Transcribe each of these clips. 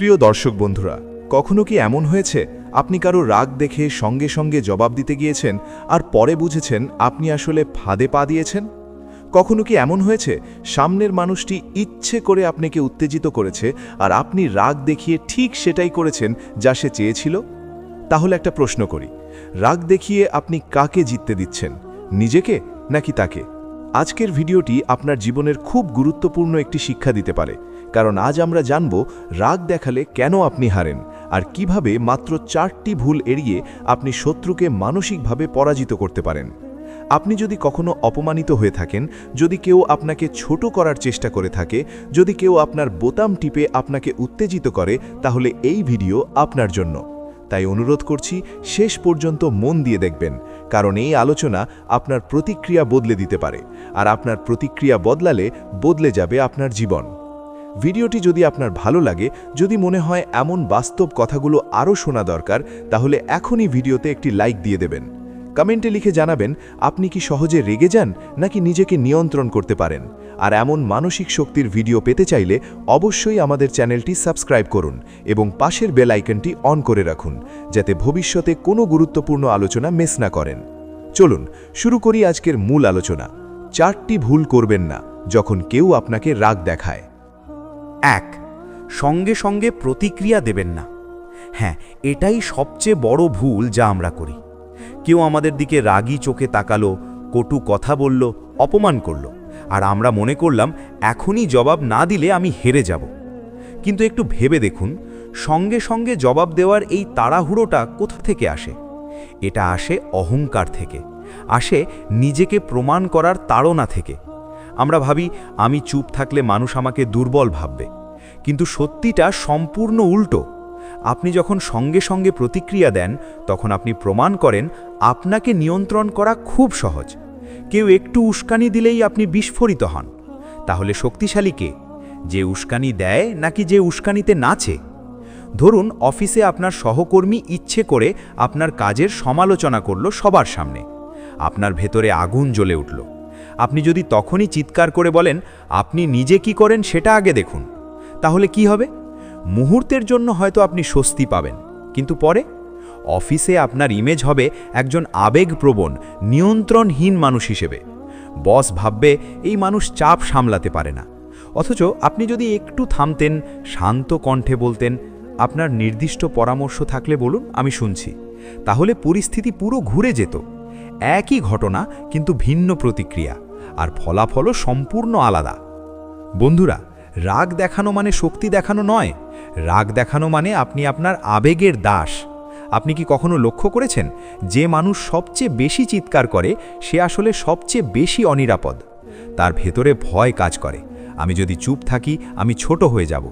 প্রিয় দর্শক বন্ধুরা, কখনো কি এমন হয়েছে? আপনি কারও রাগ দেখে সঙ্গে সঙ্গে জবাব দিতে গিয়েছেন আর পরে বুঝেছেন আপনি আসলে ফাঁদে পা দিয়েছেন? কখনো কি এমন হয়েছে? সামনের মানুষটি ইচ্ছে করে আপনাকে উত্তেজিত করেছে আর আপনি রাগ দেখিয়ে ঠিক সেটাই করেছেন যা সে চেয়েছিল? তাহলে একটা প্রশ্ন করি, রাগ দেখিয়ে আপনি কাকে জিততে দিচ্ছেন, নিজেকে নাকি তাকে? আজকের ভিডিওটি আপনার জীবনের খুব গুরুত্বপূর্ণ একটি শিক্ষা দিতে পারে। কারণ আজ আমরা জানব রাগ দেখালে কেন আপনি হারেন আর কীভাবে মাত্র চারটি ভুল এড়িয়ে আপনি শত্রুকে মানসিকভাবে পরাজিত করতে পারেন। আপনি যদি কখনো অপমানিত হয়ে থাকেন, যদি কেউ আপনাকে ছোট করার চেষ্টা করে থাকে, যদি কেউ আপনার বোতাম টিপে আপনাকে উত্তেজিত করে, তাহলে এই ভিডিও আপনার জন্য। তাই অনুরোধ করছি, শেষ পর্যন্ত মন দিয়ে দেখবেন, কারণ এই আলোচনা আপনার প্রতিক্রিয়া বদলে দিতে পারে, আর আপনার প্রতিক্রিয়া বদলালে বদলে যাবে আপনার জীবন। ভিডিওটি যদি আপনার ভালো লাগে, যদি মনে হয় এমন বাস্তব কথাগুলো আরও শোনা দরকার, তাহলে এখনই ভিডিওতে একটি লাইক দিয়ে দেবেন। কমেন্টে লিখে জানাবেন, আপনি কি সহজে রেগে যান, নাকি নিজেকে নিয়ন্ত্রণ করতে পারেন? আর এমন মানসিক শক্তির ভিডিও পেতে চাইলে অবশ্যই আমাদের চ্যানেলটি সাবস্ক্রাইব করুন এবং পাশের বেল আইকনটি অন করে রাখুন, যাতে ভবিষ্যতে কোনো গুরুত্বপূর্ণ আলোচনা মিস না করেন। চলুন, শুরু করি আজকের মূল আলোচনা। চারটি ভুল করবেন না, যখন কেউ আপনাকে রাগ দেখায়। এক, সঙ্গে সঙ্গে প্রতিক্রিয়া দেবেন না। হ্যাঁ এটাই সবচেয়ে বড় ভুল যা আমরা করি। কেউ আমাদের দিকে রাগী চোখে তাকালো, কটু কথা বলল, অপমান করল। আর আমরা মনে করলাম, এখনই জবাব না দিলে আমি হেরে যাব। কিন্তু একটু ভেবে দেখুন, সঙ্গে সঙ্গে জবাব দেওয়ার এই তাড়াহুড়োটা কোথা থেকে আসে? এটা আসে অহংকার থেকে। আসে নিজেকে প্রমাণ করার তাড়না থেকে। আমরা ভাবি, আমি চুপ থাকলে মানুষ আমাকে দুর্বল ভাববে। কিন্তু সত্যিটা সম্পূর্ণ উল্টো। আপনি যখন সঙ্গে সঙ্গে প্রতিক্রিয়া দেন, তখন আপনি প্রমাণ করেন, আপনাকে নিয়ন্ত্রণ করা খুব সহজ। কেউ একটু উস্কানি দিলেই আপনি বিস্ফোরিত হন। তাহলে শক্তিশালী কে? যে উস্কানি দেয় নাকি যে উস্কানিতে নাচে? ধরুন, অফিসে আপনার সহকর্মী ইচ্ছে করে আপনার কাজের সমালোচনা করল সবার সামনে। আপনার ভেতরে আগুন জ্বলে উঠল। আপনি যদি তখনই চিৎকার করে বলেন, আপনি নিজে কি করেন সেটা আগে দেখুন, তাহলে কি হবে? মুহূর্তের জন্য হয়তো আপনি স্বস্তি পাবেন, কিন্তু পরে? অফিসে আপনার ইমেজ হবে একজন আবেগপ্রবণ, নিয়ন্ত্রণহীন মানুষ হিসেবে। বস ভাববে, এই মানুষ চাপ সামলাতে পারে না। অথচ আপনি যদি একটু থামতেন, শান্ত কণ্ঠে বলতেন, আপনার নির্দিষ্ট পরামর্শ থাকলে বলুন, আমি শুনছি। তাহলে পরিস্থিতি পুরো ঘুরে যেত। একই ঘটনা, কিন্তু ভিন্ন প্রতিক্রিয়া। আর ফলাফলও সম্পূর্ণ আলাদা। বন্ধুরা, রাগ দেখানো মানে শক্তি দেখানো নয়। রাগ দেখানো মানে আপনি আপনার আবেগের দাস। আপনি কি কখনো লক্ষ্য করেছেন যে মানুষ সবচেয়ে বেশি চিৎকার করে, সে আসলে সবচেয়ে বেশি অনিরাপদ? তার ভেতরে ভয় কাজ করে। আমি যদি চুপ থাকি, আমি ছোট হয়ে যাব।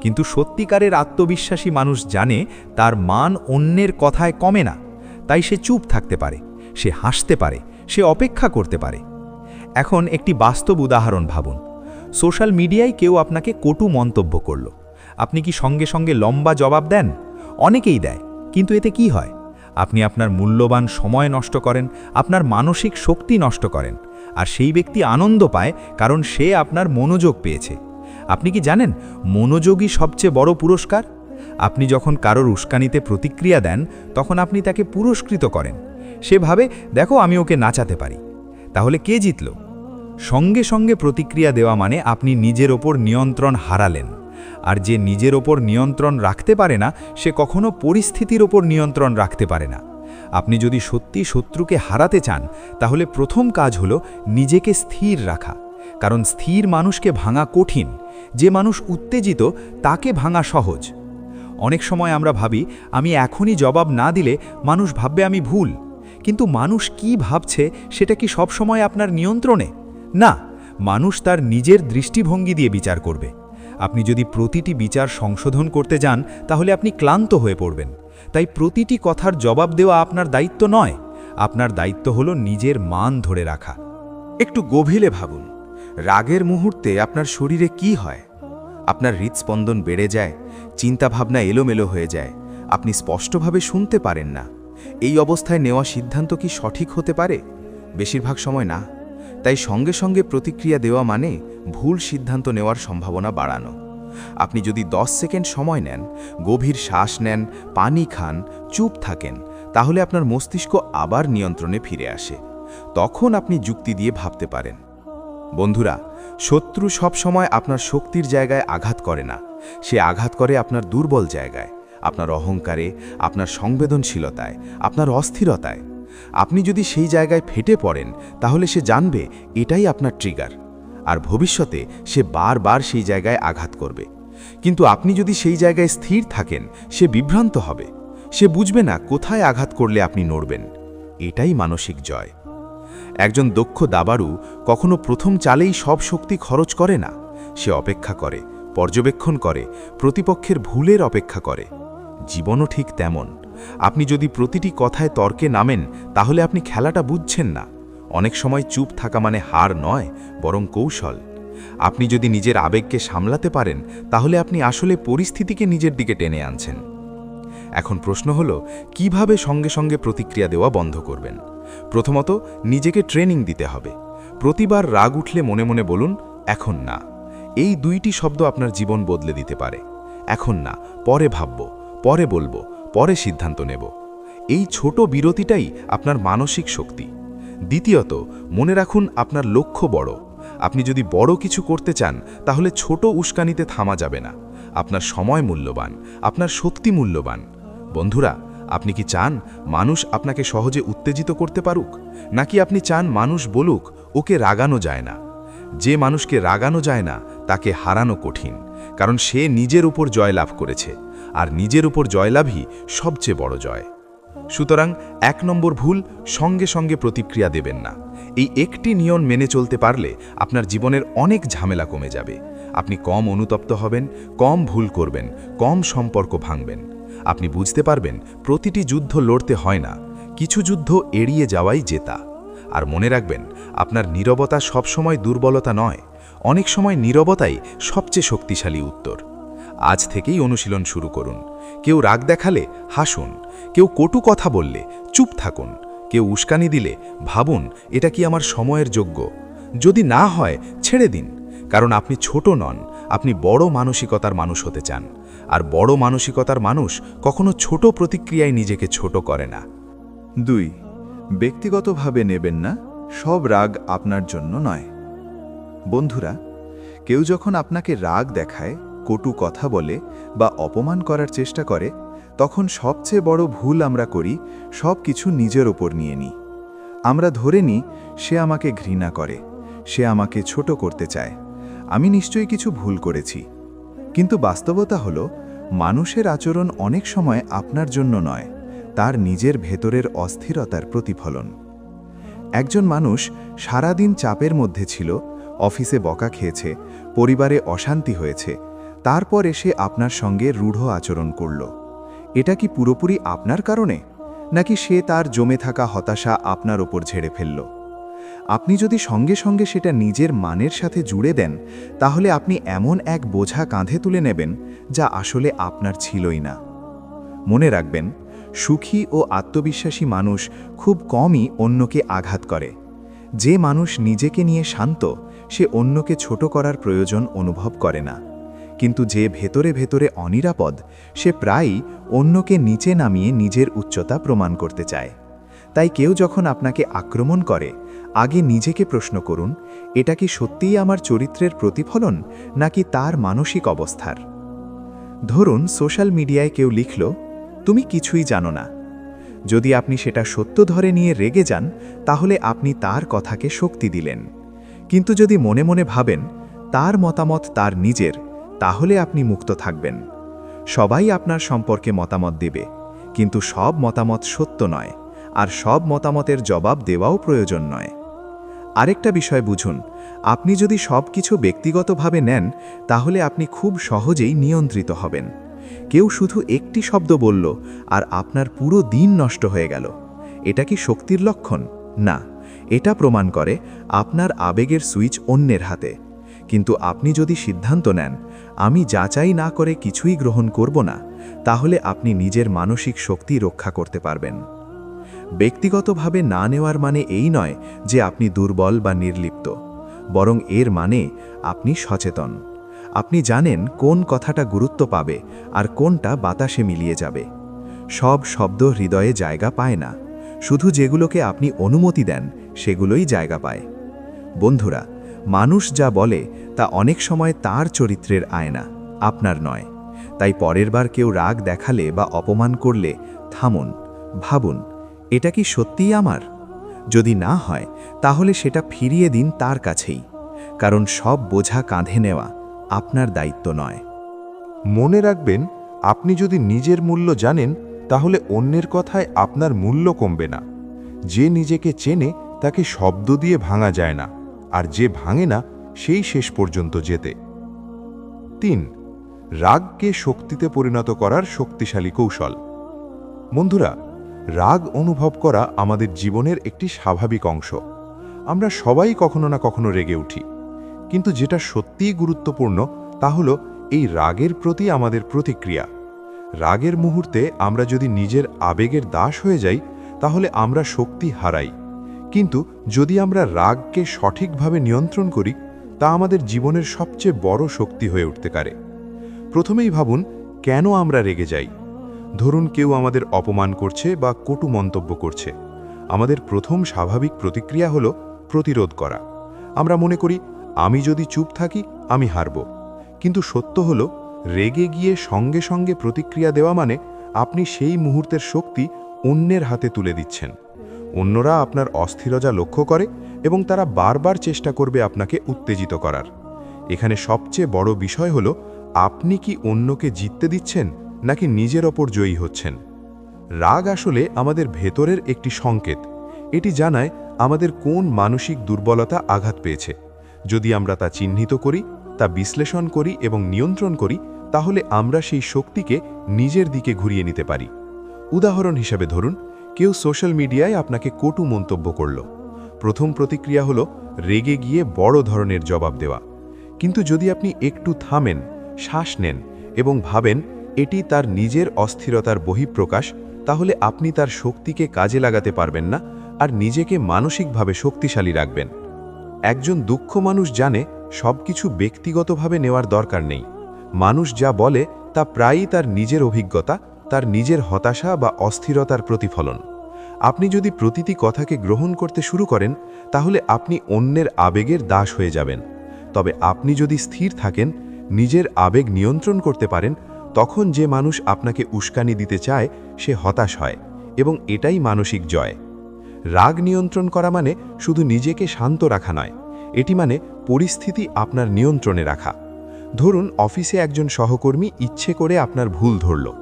কিন্তু সত্যিকারের আত্মবিশ্বাসী মানুষ জানে তার মান অন্যের কথায় কমে না। তাই সে চুপ থাকতে পারে, সে হাসতে পারে, সে অপেক্ষা করতে পারে। এখন একটি বাস্তব উদাহরণ ভাবুন। সোশ্যাল মিডিয়ায় কেউ আপনাকে কটু মন্তব্য করল। আপনি কি সঙ্গে সঙ্গে লম্বা জবাব দেন? অনেকেই দেয়, কিন্তু এতে কি হয়? আপনি আপনার মূল্যবান সময় নষ্ট করেন, আপনার মানসিক শক্তি নষ্ট করেন, আর সেই ব্যক্তি আনন্দ পায় কারণ সে আপনার মনোযোগ পেয়েছে। আপনি কি জানেন, মনোযোগই সবচেয়ে বড় পুরস্কার? আপনি যখন কারোর উস্কানিতে প্রতিক্রিয়া দেন, তখন আপনি তাকে পুরস্কৃত করেন। সে ভাবে, দেখো, আমি ওকে নাচাতে পারি। তাহলে কে জিতল? সঙ্গে সঙ্গে প্রতিক্রিয়া দেওয়া মানে আপনি নিজের ওপর নিয়ন্ত্রণ হারালেন। আর যে নিজের ওপর নিয়ন্ত্রণ রাখতে পারে না, সে কখনো পরিস্থিতির ওপর নিয়ন্ত্রণ রাখতে পারে না। আপনি যদি সত্যি শত্রুকে হারাতে চান, তাহলে প্রথম কাজ হলো নিজেকে স্থির রাখা। কারণ স্থির মানুষকে ভাঙা কঠিন। যে মানুষ উত্তেজিত, তাকে ভাঙা সহজ। অনেক সময় আমরা ভাবি, আমি এখনই জবাব না দিলে মানুষ ভাববে আমি ভুল। কিন্তু মানুষ কি ভাবছে, সেটা কি সবসময় আপনার নিয়ন্ত্রণে? না, মানুষ তার নিজের দৃষ্টিভঙ্গি দিয়ে বিচার করবে। আপনি যদি প্রতিটি বিচার সংশোধন করতে যান, তাহলে আপনি ক্লান্ত হয়ে পড়বেন। তাই প্রতিটি কথার জবাব দেওয়া আপনার দায়িত্ব নয়। আপনার দায়িত্ব হলো নিজের মান ধরে রাখা। একটু গভীরে ভাবুন, রাগের মুহূর্তে আপনার শরীরে কি হয়? আপনার হৃদস্পন্দন বেড়ে যায়, চিন্তাভাবনা এলোমেলো হয়ে যায়, আপনি স্পষ্টভাবে শুনতে পারেন না। এই অবস্থায় নেওয়া সিদ্ধান্ত কি সঠিক হতে পারে? বেশিরভাগ সময় না। তাই সঙ্গে সঙ্গে প্রতিক্রিয়া দেওয়া মানে ভুল সিদ্ধান্ত নেওয়ার সম্ভাবনা বাড়ানো। আপনি যদি 10 সেকেন্ড সময় নেন, গভীর শ্বাস নেন, পানি খান, চুপ থাকেন, তাহলে আপনার মস্তিষ্ক আবার নিয়ন্ত্রণে ফিরে আসে। তখন আপনি যুক্তি দিয়ে ভাবতে পারেন। বন্ধুরা, শত্রু সব সময় আপনার শক্তির জায়গায় আঘাত করে না। সে আঘাত করে আপনার দুর্বল জায়গায়, আপনার অহংকারে, আপনার সংবেদনশীলতায়, আপনার অস্থিরতায়। আপনি যদি সেই জায়গায় ফেটে পড়েন, তাহলে সে জানবে এটাই আপনার ট্রিগার আর ভবিষ্যতে সে বারবার সেই জায়গায় আঘাত করবে। কিন্তু আপনি যদি সেই জায়গায় স্থির থাকেন, সে বিভ্রান্ত হবে। সে বুঝবে না কোথায় আঘাত করলে আপনি নড়বেন। এটাই মানসিক জয়। একজন দক্ষ দাবাড়ু কখনো প্রথম চালেই সব শক্তি খরচ করে না। সে অপেক্ষা করে, পর্যবেক্ষণ করে, প্রতিপক্ষের ভুলের অপেক্ষা করে। জীবনও ঠিক তেমন। আপনি যদি প্রতিটি কথায় তর্কে নামেন, তাহলে আপনি খেলাটা বুঝছেন না। অনেক সময় চুপ থাকা মানে হার নয়, বরং কৌশল। আপনি যদি নিজের আবেগকে সামলাতে পারেন, তাহলে আপনি আসলে পরিস্থিতিকে নিজের দিকে টেনে আনছেন। এখন প্রশ্ন হল, কীভাবে সঙ্গে সঙ্গে প্রতিক্রিয়া দেওয়া বন্ধ করবেন? প্রথমত, নিজেকে ট্রেনিং দিতে হবে। প্রতিবার রাগ উঠলে মনে মনে বলুন, এখন না। এই দুইটি শব্দ আপনার জীবন বদলে দিতে পারে। এখন না, পরে ভাবব, পরে বলব। পরে সিদ্ধান্ত নেব। এই ছোট বিরতিটাই আপনার মানসিক শক্তি। দ্বিতীয়ত, মনে রাখুন আপনার লক্ষ্য বড়। আপনি যদি বড় কিছু করতে চান, তাহলে ছোট উস্কানিতে থামা যাবে না। আপনার সময় মূল্যবান, আপনার শক্তি মূল্যবান। বন্ধুরা, আপনি কি চান মানুষ আপনাকে সহজে উত্তেজিত করতে পারুক? নাকি আপনি চান মানুষ বলুক, ওকে রাগানো যায় না যে মানুষকে রাগানো যায় না, তাকে হারানো কঠিন। কারণ সে নিজের উপর জয়লাভ করেছে। আর নিজের উপর জয়লাভই সবচেয়ে বড় জয়। সুতরাং এক নম্বর ভুল সঙ্গে সঙ্গে প্রতিক্রিয়া দেবেন না। এই একটি নিয়ম মেনে চলতে পারলে আপনার জীবনের অনেক ঝামেলা কমে যাবে। আপনি কম অনুতপ্ত হবেন, কম ভুল করবেন, কম সম্পর্ক ভাঙবেন। আপনি বুঝতে পারবেন প্রতিটি যুদ্ধ লড়তে হয় না, কিছু যুদ্ধ এড়িয়ে যাওয়াই জেতা। আর মনে রাখবেন, আপনার নীরবতা সবসময় দুর্বলতা নয়, অনেক সময় নীরবতাই সবচেয়ে শক্তিশালী উত্তর। আজ থেকেই অনুশীলন শুরু করুন। কেউ রাগ দেখালে হাসুন, কেউ কটু কথা বললে চুপ থাকুন, কেউ উস্কানি দিলে ভাবুন, এটা কি আমার সময়ের যোগ্য? যদি না হয়, ছেড়ে দিন, কারণ আপনি ছোট নন, আপনি বড় মানসিকতার মানুষ হতে চান, আর বড় মানসিকতার মানুষ কখনো ছোট প্রতিক্রিয়ায় নিজেকে ছোট করে না। দুই, ব্যক্তিগতভাবে নেবেন না, সব রাগ আপনার জন্য নয়। বন্ধুরা, কেউ যখন আপনাকে রাগ দেখায় কটু কথা বলে বা অপমান করার চেষ্টা করে, তখন সবচেয়ে বড় ভুল আমরা করি সব কিছু নিজের ওপর নিয়ে নিই। আমরা ধরে নিই, সে আমাকে ঘৃণা করে, সে আমাকে ছোট করতে চায়। আমি নিশ্চয়ই কিছু ভুল করেছি। কিন্তু বাস্তবতা হলো, মানুষের আচরণ অনেক সময় আপনার জন্য নয়, তার নিজের ভেতরের অস্থিরতার প্রতিফলন। একজন মানুষ সারাদিন চাপের মধ্যে ছিল, অফিসে বকা খেয়েছে, পরিবারে অশান্তি হয়েছে তারপর এসে আপনার সঙ্গে রূঢ় আচরণ করল। এটা কি পুরোপুরি আপনার কারণে? নাকি সে তার জমে থাকা হতাশা আপনার ওপর ঝেড়ে ফেলল? আপনি যদি সঙ্গে সঙ্গে সেটা নিজের মানের সাথে জুড়ে দেন, তাহলে আপনি এমন এক বোঝা কাঁধে তুলে নেবেন যা আসলে আপনার ছিলই না। মনে রাখবেন, সুখী ও আত্মবিশ্বাসী মানুষ খুব কমই অন্যকে আঘাত করে। যে মানুষ নিজেকে নিয়ে শান্ত, সে অন্যকে ছোট করার প্রয়োজন অনুভব করে না। কিন্তু যে ভেতরে ভেতরে অনিরাপদ, সে প্রায়ই অন্যকে নিচে নামিয়ে নিজের উচ্চতা প্রমাণ করতে চায়। তাই কেউ যখন আপনাকে আক্রমণ করে, আগে নিজেকে প্রশ্ন করুন, এটা কি সত্যিই আমার চরিত্রের প্রতিফলন, নাকি তার মানসিক অবস্থার? ধরুন সোশ্যাল মিডিয়ায় কেউ লিখল, তুমি কিছুই জানো না। যদি আপনি সেটা সত্য ধরে নিয়ে রেগে যান, তাহলে আপনি তার কথাকে শক্তি দিলেন। কিন্তু যদি মনে মনে ভাবেন, তার মতামত তার নিজের তাহলে আপনি মুক্ত থাকবেন। সবাই আপনার সম্পর্কে মতামত দেবে, কিন্তু সব মতামত সত্য নয়, আর সব মতামতের জবাব দেওয়াও প্রয়োজন নয়। আরেকটা বিষয় বুঝুন, আপনি যদি সব কিছু ব্যক্তিগতভাবে নেন, তাহলে আপনি খুব সহজেই নিয়ন্ত্রিত হবেন। কেউ শুধু একটি শব্দ বলল, আর আপনার পুরো দিন নষ্ট হয়ে গেল। এটা কি শক্তির লক্ষণ? না, এটা প্রমাণ করে আপনার আবেগের সুইচ অন্যের হাতে। কিন্তু আপনি যদি সিদ্ধান্ত নেন আমি যাচাই না করে কিছুই গ্রহণ করব না, তাহলে আপনি নিজের মানসিক শক্তি রক্ষা করতে পারবেন। ব্যক্তিগতভাবে না নেওয়ার মানে এই নয় যে আপনি দুর্বল বা নির্লিপ্ত, বরং এর মানে আপনি সচেতন। আপনি জানেন কোন কথাটা গুরুত্ব পাবে আর কোনটা বাতাসে মিলিয়ে যাবে। সব শব্দ হৃদয়ে জায়গা পায় না, শুধু যেগুলোকে আপনি অনুমতি দেন সেগুলোই জায়গা পায়। বন্ধুরা, মানুষ যা বলে তা অনেক সময় তার চরিত্রের আয়না, আপনার নয়। তাই পরের বার কেউ রাগ দেখালে বা অপমান করলে, থামুন, ভাবুন, এটা কি সত্যিই আমার? যদি না হয়, তাহলে সেটা ফিরিয়ে দিন তার কাছেই। কারণ সব বোঝা কাঁধে নেওয়া আপনার দায়িত্ব নয়। মনে রাখবেন, আপনি যদি নিজের মূল্য জানেন, তাহলে অন্যের কথায় আপনার মূল্য কমবে না। যে নিজেকে চেনে, তাকে শব্দ দিয়ে ভাঙা যায় না। আর যে ভাঙে না সেই শেষ পর্যন্ত যেতে। তিন, রাগকে শক্তিতে পরিণত করার শক্তিশালী কৌশল। বন্ধুরা, রাগ অনুভব করা আমাদের জীবনের একটি স্বাভাবিক অংশ। আমরা সবাই কখনো না কখনো রেগে উঠি। কিন্তু যেটা সত্যিই গুরুত্বপূর্ণ, তা হলো এই রাগের প্রতি আমাদের প্রতিক্রিয়া। রাগের মুহূর্তে আমরা যদি নিজের আবেগের দাস হয়ে যাই, তাহলে আমরা শক্তি হারাই। কিন্তু যদি আমরা রাগকে সঠিকভাবে নিয়ন্ত্রণ করি তা আমাদের জীবনের সবচেয়ে বড় শক্তি হয়ে উঠতে পারে। প্রথমেই ভাবুন, কেন আমরা রেগে যাই? ধরুন কেউ আমাদের অপমান করছে বা কটু মন্তব্য করছে। আমাদের প্রথম স্বাভাবিক প্রতিক্রিয়া হলো প্রতিরোধ করা। আমরা মনে করি, আমি যদি চুপ থাকি, আমি হারব। কিন্তু সত্য হল, রেগে গিয়ে সঙ্গে সঙ্গে প্রতিক্রিয়া দেওয়া মানে আপনি সেই মুহূর্তের শক্তি অন্যের হাতে তুলে দিচ্ছেন। অন্যরা আপনার অস্থিরতা লক্ষ্য করে এবং তারা বারবার চেষ্টা করবে আপনাকে উত্তেজিত করার। এখানে সবচেয়ে বড় বিষয় হল, আপনি কি অন্যকে জিততে দিচ্ছেন নাকি নিজের ওপর জয়ী হচ্ছেন? রাগ আসলে আমাদের ভেতরের একটি সংকেত। এটি জানায় আমাদের কোন মানসিক দুর্বলতা আঘাত পেয়েছে। যদি আমরা তা চিহ্নিত করি, তা বিশ্লেষণ করি এবং নিয়ন্ত্রণ করি, তাহলে আমরা সেই শক্তিকে নিজের দিকে ঘুরিয়ে নিতে পারি। উদাহরণ হিসাবে ধরুন, কেউ সোশ্যাল মিডিয়ায় আপনাকে কটু মন্তব্য করল। প্রথম প্রতিক্রিয়া হলো রেগে গিয়ে বড় ধরনের জবাব দেওয়া। কিন্তু যদি আপনি একটু থামেন, শ্বাস নেন এবং ভাবেন, এটি তার নিজের অস্থিরতার বহিঃপ্রকাশ, তাহলে আপনি তার শক্তিকে কাজে লাগাতে পারবেন না আর নিজেকে মানসিকভাবে শক্তিশালী রাখবেন। একজন দুঃখ মানুষ জানে, সবকিছু ব্যক্তিগতভাবে নেওয়ার দরকার নেই। মানুষ যা বলে, তা প্রায়ই তার নিজের অভিজ্ঞতা, তার নিজের হতাশা বা অস্থিরতার প্রতিফলন। আপনি যদি প্রতিটি কথাকে গ্রহণ করতে শুরু করেন, তাহলে আপনি অন্যের আবেগের দাস হয়ে যাবেন। তবে আপনি যদি স্থির থাকেন, নিজের আবেগ নিয়ন্ত্রণ করতে পারেন, তখন যে মানুষ আপনাকে উস্কানি দিতে চায়, সে হতাশ হয় এবং এটাই মানসিক জয়। রাগ নিয়ন্ত্রণ করা মানে শুধু নিজেকে শান্ত রাখা নয়, এটি মানে পরিস্থিতি আপনার নিয়ন্ত্রণে রাখা। ধরুন, অফিসে একজন সহকর্মী ইচ্ছে করে আপনার ভুল ধরল।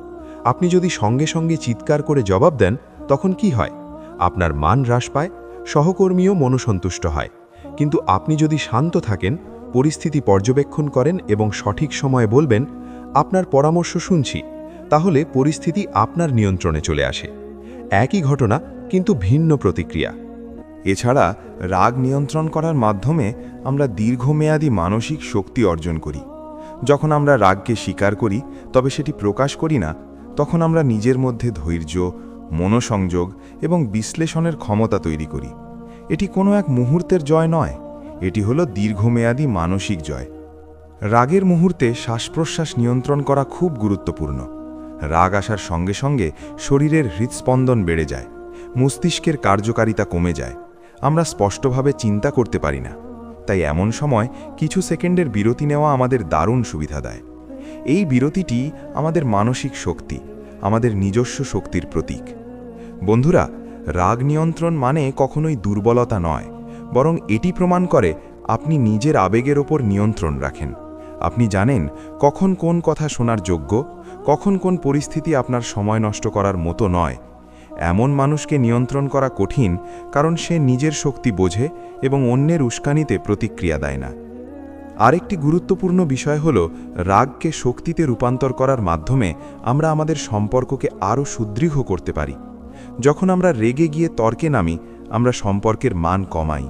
আপনি যদি সঙ্গে সঙ্গে চিৎকার করে জবাব দেন তখন কি হয়? আপনার মান হ্রাস পায়, সহকর্মীও মনসন্তুষ্ট হয়। কিন্তু আপনি যদি শান্ত থাকেন, পরিস্থিতি পর্যবেক্ষণ করেন এবং সঠিক সময়ে বলবেন, আপনার পরামর্শ শুনছি। তাহলে পরিস্থিতি আপনার নিয়ন্ত্রণে চলে আসে। একই ঘটনা, কিন্তু ভিন্ন প্রতিক্রিয়া। এছাড়া, রাগ নিয়ন্ত্রণ করার মাধ্যমে আমরা দীর্ঘমেয়াদী মানসিক শক্তি অর্জন করি। যখন আমরা রাগকে স্বীকার করি, তবে সেটি প্রকাশ করি না, তখন আমরা নিজের মধ্যে ধৈর্য মনোসংযোগ এবং বিশ্লেষণের ক্ষমতা তৈরি করি। এটি কোনো এক মুহূর্তের জয় নয়, এটি হলো দীর্ঘমেয়াদী মানসিক জয়। রাগের মুহূর্তে শ্বাস প্রশ্বাস নিয়ন্ত্রণ করা খুব গুরুত্বপূর্ণ। রাগ আসার সঙ্গে সঙ্গে শরীরের হৃদস্পন্দন বেড়ে যায়, মস্তিষ্কের কার্যকারিতা কমে যায়। আমরা স্পষ্টভাবে চিন্তা করতে পারি না। তাই এমন সময় কিছু সেকেন্ডের বিরতি নেওয়া আমাদের দারুণ সুবিধা দেয়। এই বিরতিটি আমাদের মানসিক শক্তি আমাদের নিজস্ব শক্তির প্রতীক। বন্ধুরা, রাগ নিয়ন্ত্রণ মানে কখনোই দুর্বলতা নয়, বরং এটি প্রমাণ করে আপনি নিজের আবেগের ওপর নিয়ন্ত্রণ রাখেন। আপনি জানেন কখন কোন কথা শোনার যোগ্য, কখন কোন পরিস্থিতি আপনার সময় নষ্ট করার মতো নয়। এমন মানুষকে নিয়ন্ত্রণ করা কঠিন, কারণ সে নিজের শক্তি বোঝে এবং অন্যের উস্কানিতে প্রতিক্রিয়া দেয় না। আরেকটি গুরুত্বপূর্ণ বিষয় হল রাগকে শক্তিতে রূপান্তর করার মাধ্যমে আমরা আমাদের সম্পর্ককে আরও সুদৃঢ় করতে পারি। যখন আমরা রেগে গিয়ে তর্কে নামি, আমরা সম্পর্কের মান কমাই।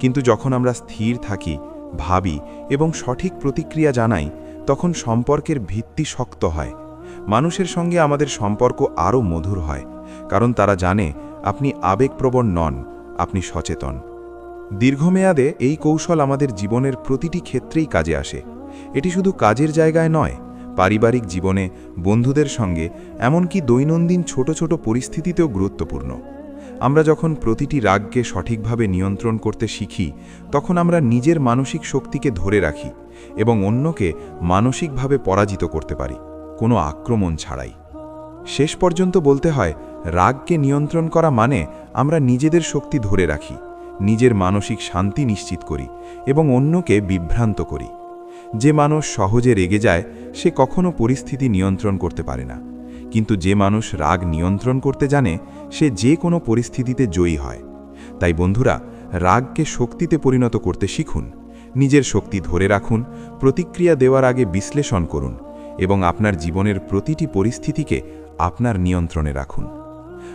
কিন্তু যখন আমরা স্থির থাকি, ভাবি এবং সঠিক প্রতিক্রিয়া জানাই, তখন সম্পর্কের ভিত্তি শক্ত হয়। মানুষের সঙ্গে আমাদের সম্পর্ক আরও মধুর হয়, কারণ তারা জানে, আপনি আবেগপ্রবণ নন, আপনি সচেতন। দীর্ঘমেয়াদে এই কৌশল আমাদের জীবনের প্রতিটি ক্ষেত্রেই কাজে আসে। এটি শুধু কাজের জায়গায় নয়, পারিবারিক জীবনে, বন্ধুদের সঙ্গে, এমনকি দৈনন্দিন ছোট ছোট পরিস্থিতিতেও গুরুত্বপূর্ণ। আমরা যখন প্রতিটি রাগকে সঠিকভাবে নিয়ন্ত্রণ করতে শিখি, তখন আমরা নিজের মানসিক শক্তিকে ধরে রাখি এবং অন্যকে মানসিকভাবে পরাজিত করতে পারি, কোনো আক্রমণ ছাড়াই। শেষ পর্যন্ত বলতে হয়, রাগকে নিয়ন্ত্রণ করা মানে আমরা নিজেদের শক্তি ধরে রাখি। নিজের মানসিক শান্তি নিশ্চিত করি এবং অন্যকে বিভ্রান্ত করি। যে মানুষ সহজে রেগে যায়, সে কখনো পরিস্থিতি নিয়ন্ত্রণ করতে পারে না। কিন্তু যে মানুষ রাগ নিয়ন্ত্রণ করতে জানে, সে যে কোনো পরিস্থিতিতে জয়ী হয়। তাই বন্ধুরা, রাগকে শক্তিতে পরিণত করতে শিখুন। নিজের শক্তি ধরে রাখুন, প্রতিক্রিয়া দেওয়ার আগে বিশ্লেষণ করুন এবং আপনার জীবনের প্রতিটি পরিস্থিতিকে আপনার নিয়ন্ত্রণে রাখুন।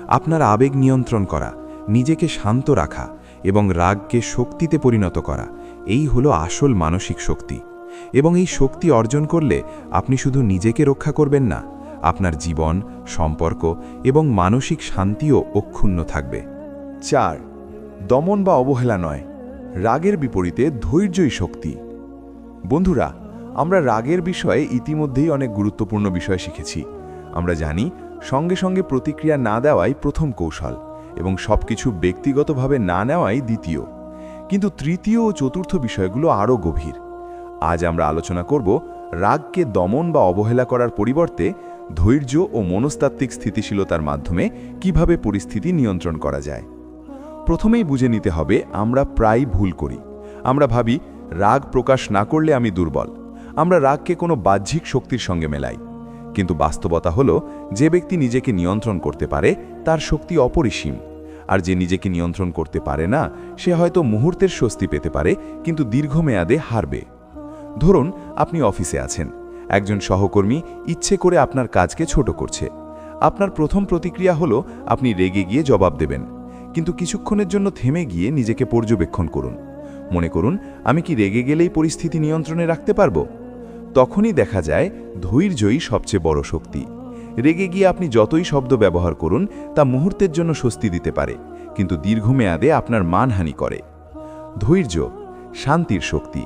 আপনার আবেগ নিয়ন্ত্রণ করা, নিজেকে শান্ত রাখা এবং রাগকে শক্তিতে পরিণত করা। এই হলো আসল মানসিক শক্তি। এবং এই শক্তি অর্জন করলে আপনি শুধু নিজেকে রক্ষা করবেন না, আপনার জীবন, সম্পর্ক এবং মানসিক শান্তিও অক্ষুণ্ণ থাকবে। চার, দমন বা অবহেলা নয়, রাগের বিপরীতে ধৈর্যই শক্তি। বন্ধুরা, আমরা রাগের বিষয়ে ইতিমধ্যেই অনেক গুরুত্বপূর্ণ বিষয় শিখেছি। আমরা জানি, সঙ্গে সঙ্গে প্রতিক্রিয়া না দেওয়াই প্রথম কৌশল। এবং সবকিছু ব্যক্তিগতভাবে না নেওয়াই দ্বিতীয়। কিন্তু তৃতীয় ও চতুর্থ বিষয়গুলো আরও গভীর। আজ আমরা আলোচনা করব রাগকে দমন বা অবহেলা করার পরিবর্তে ধৈর্য ও মনস্তাত্ত্বিক স্থিতিশীলতার মাধ্যমে কীভাবে পরিস্থিতি নিয়ন্ত্রণ করা যায়। প্রথমেই বুঝে নিতে হবে আমরা প্রায় ভুল করি। আমরা ভাবি, রাগ প্রকাশ না করলে আমি দুর্বল। আমরা রাগকে কোনো বাহ্যিক শক্তির সঙ্গে মেলাই। কিন্তু বাস্তবতা হলো, যে ব্যক্তি নিজেকে নিয়ন্ত্রণ করতে পারে, তার শক্তি অপরিসীম। আর যে নিজেকে নিয়ন্ত্রণ করতে পারে না, সে হয়তো মুহূর্তের স্বস্তি পেতে পারে, কিন্তু দীর্ঘমেয়াদে হারবে। ধরুন, আপনি অফিসে আছেন। একজন সহকর্মী ইচ্ছে করে আপনার কাজকে ছোট করছে। আপনার প্রথম প্রতিক্রিয়া হলো, আপনি রেগে গিয়ে জবাব দেবেন। কিন্তু কিছুক্ষণের জন্য থেমে গিয়ে নিজেকে পর্যবেক্ষণ করুন। মনে করুন, আমি কি রেগে গেলেই পরিস্থিতি নিয়ন্ত্রণে রাখতে পারব? তখনই দেখা যায় ধৈর্যই সবচেয়ে বড় শক্তি। রেগে গিয়ে আপনি যতই শব্দ ব্যবহার করুন, তা মুহূর্তের জন্য স্বস্তি দিতে পারে, কিন্তু দীর্ঘমেয়াদে আপনার মানহানি করে। ধৈর্য, শান্তির শক্তি।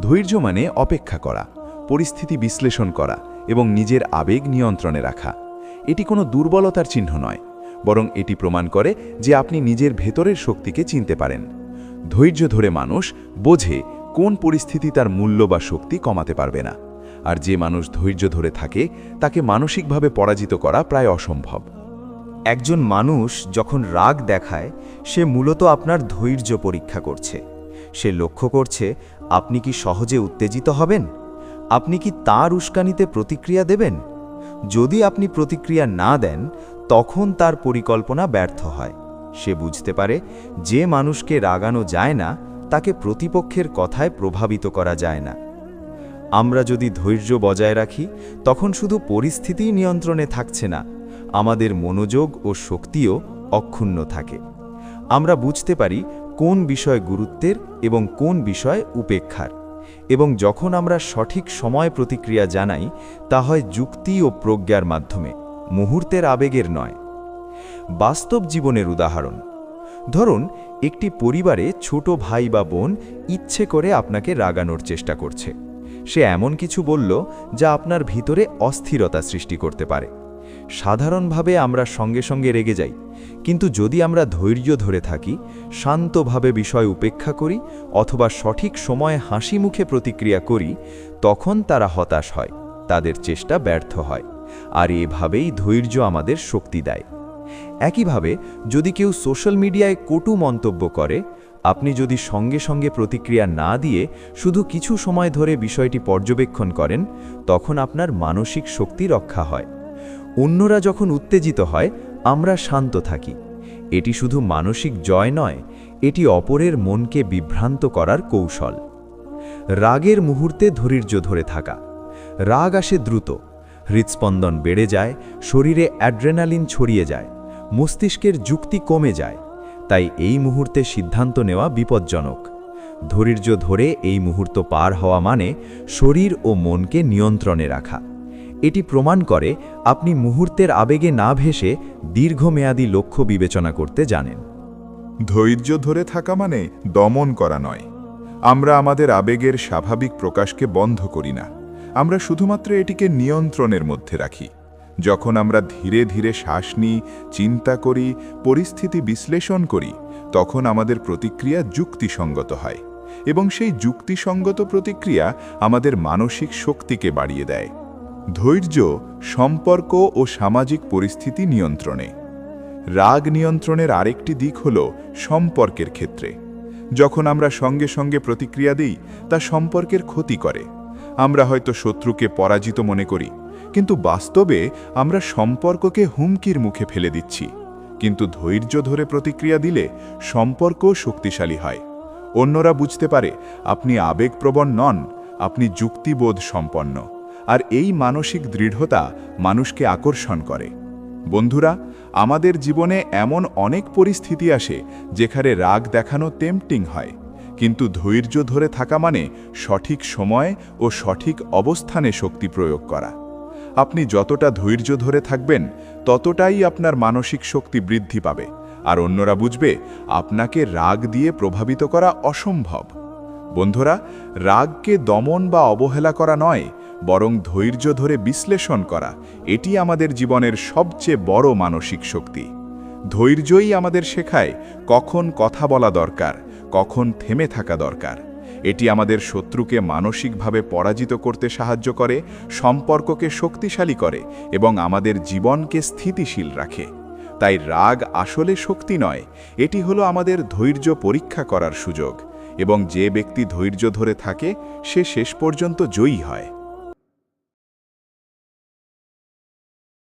ধৈর্য মানে অপেক্ষা করা, পরিস্থিতি বিশ্লেষণ করা এবং নিজের আবেগ নিয়ন্ত্রণে রাখা। এটি কোনো দুর্বলতার চিহ্ন নয়, বরং এটি প্রমাণ করে যে আপনি নিজের ভেতরের শক্তিকে চিনতে পারেন। ধৈর্য ধরে মানুষ বোঝে কোন পরিস্থিতি তার মূল্য বা শক্তি কমাতে পারবে না। আর যে মানুষ ধৈর্য ধরে থাকে, তাকে মানসিকভাবে পরাজিত করা প্রায় অসম্ভব। একজন মানুষ যখন রাগ দেখায়, সে মূলত আপনার ধৈর্য পরীক্ষা করছে। সে লক্ষ্য করছে, আপনি কি সহজে উত্তেজিত হবেন? আপনি কি তার উস্কানিতে প্রতিক্রিয়া দেবেন? যদি আপনি প্রতিক্রিয়া না দেন, তখন তার পরিকল্পনা ব্যর্থ হয়। সে বুঝতে পারে, যে মানুষকে রাগানো যায় না তাকে প্রতিপক্ষের কথায় প্রভাবিত করা যায় না। আমরা যদি ধৈর্য বজায় রাখি, তখন শুধু পরিস্থিতিই নিয়ন্ত্রণে থাকছে না, আমাদের মনোযোগ ও শক্তিও অক্ষুণ্ণ থাকে। আমরা বুঝতে পারি কোন বিষয় গুরুত্বের এবং কোন বিষয় উপেক্ষার, এবং যখন আমরা সঠিক সময় প্রতিক্রিয়া জানাই, তা হয় যুক্তি ও প্রজ্ঞার মাধ্যমে, মুহূর্তের আবেগের নয়। বাস্তব জীবনের উদাহরণ ধরুন, একটি পরিবারে ছোট ভাই বা বোন ইচ্ছে করে আপনাকে রাগানোর চেষ্টা করছে। সে এমন কিছু বলল যা আপনার ভিতরে অস্থিরতা সৃষ্টি করতে পারে। সাধারণভাবে আমরা সঙ্গে সঙ্গে রেগে যাই, কিন্তু যদি আমরা ধৈর্য ধরে থাকি, শান্তভাবে বিষয় উপেক্ষা করি অথবা সঠিক সময়ে হাসি মুখে প্রতিক্রিয়া করি, তখন তারা হতাশ হয়, তাদের চেষ্টা ব্যর্থ হয়, আর এভাবেই ধৈর্য আমাদের শক্তি দেয়। একইভাবে, যদি কেউ সোশ্যাল মিডিয়ায় কটু মন্তব্য করে, আপনি যদি সঙ্গে সঙ্গে প্রতিক্রিয়া না দিয়ে শুধু কিছু সময় ধরে বিষয়টি পর্যবেক্ষণ করেন, তখন আপনার মানসিক শক্তি রক্ষা হয়। অন্যরা যখন উত্তেজিত হয়, আমরা শান্ত থাকি। এটি শুধু মানসিক জয় নয়, এটি অপরের মনকে বিভ্রান্ত করার কৌশল। রাগের মুহূর্তে ধৈর্য ধরে থাকা। রাগ আসে দ্রুত, হৃৎস্পন্দন বেড়ে যায়, শরীরে অ্যাড্রেনালিন ছড়িয়ে যায়। মস্তিষ্কের যুক্তি কমে যায়, তাই এই মুহূর্তে সিদ্ধান্ত নেওয়া বিপজ্জনক। ধৈর্য ধরে এই মুহূর্ত পার হওয়া মানে শরীর ও মনকে নিয়ন্ত্রণে রাখা। এটি প্রমাণ করে আপনি মুহূর্তের আবেগে না ভেসে দীর্ঘমেয়াদী লক্ষ্য বিবেচনা করতে জানেন। ধৈর্য ধরে থাকা মানে দমন করা নয়। আমরা আমাদের আবেগের স্বাভাবিক প্রকাশকে বন্ধ করি না। আমরা শুধুমাত্র এটিকে নিয়ন্ত্রণের মধ্যে রাখি। যখন আমরা ধীরে ধীরে শ্বাস নিই, চিন্তা করি, পরিস্থিতি বিশ্লেষণ করি, তখন আমাদের প্রতিক্রিয়া যুক্তিসঙ্গত হয় এবং সেই যুক্তিসঙ্গত প্রতিক্রিয়া আমাদের মানসিক শক্তিকে বাড়িয়ে দেয়। ধৈর্য, সম্পর্ক ও সামাজিক পরিস্থিতি নিয়ন্ত্রণে। রাগ নিয়ন্ত্রণের আরেকটি দিক হল সম্পর্কের ক্ষেত্রে। যখন আমরা সঙ্গে সঙ্গে প্রতিক্রিয়া দিই, তা সম্পর্কের ক্ষতি করে। আমরা হয়তো শত্রুকে পরাজিত মনে করি কিন্তু বাস্তবে আমরা সম্পর্ককে হুমকির মুখে ফেলে দিচ্ছি। কিন্তু ধৈর্য ধরে প্রতিক্রিয়া দিলে সম্পর্কও শক্তিশালী হয়। অন্যরা বুঝতে পারে, আপনি আবেগপ্রবণ নন, আপনি যুক্তিবোধ সম্পন্ন। আর এই মানসিক দৃঢ়তা মানুষকে আকর্ষণ করে। বন্ধুরা, আমাদের জীবনে এমন অনেক পরিস্থিতি আসে যেখানে রাগ দেখানো টেম্পটিং হয়। কিন্তু ধৈর্য ধরে থাকা মানে সঠিক সময় ও সঠিক অবস্থানে শক্তি প্রয়োগ করা। আপনি যতটা ধৈর্য ধরে থাকবেন, ততটাই আপনার মানসিক শক্তি বৃদ্ধি পাবে। আর অন্যরা বুঝবে, আপনাকে রাগ দিয়ে প্রভাবিত করা অসম্ভব। বন্ধুরা, রাগকে দমন বা অবহেলা করা নয়, বরং ধৈর্য ধরে বিশ্লেষণ করা। এটি আমাদের জীবনের সবচেয়ে বড় মানসিক শক্তি। ধৈর্যই আমাদের শেখায় কখন কথা বলা দরকার, কখন থেমে থাকা দরকার। এটি আমাদের শত্রুকে মানসিকভাবে পরাজিত করতে সাহায্য করে, সম্পর্ককে শক্তিশালী করে এবং আমাদের জীবনকে স্থিতিশীল রাখে। তাই রাগ আসলে শক্তি নয়, এটি হলো আমাদের ধৈর্য পরীক্ষা করার সুযোগ এবং যে ব্যক্তি ধৈর্য ধরে থাকে, সে শেষ পর্যন্ত জয়ী হয়।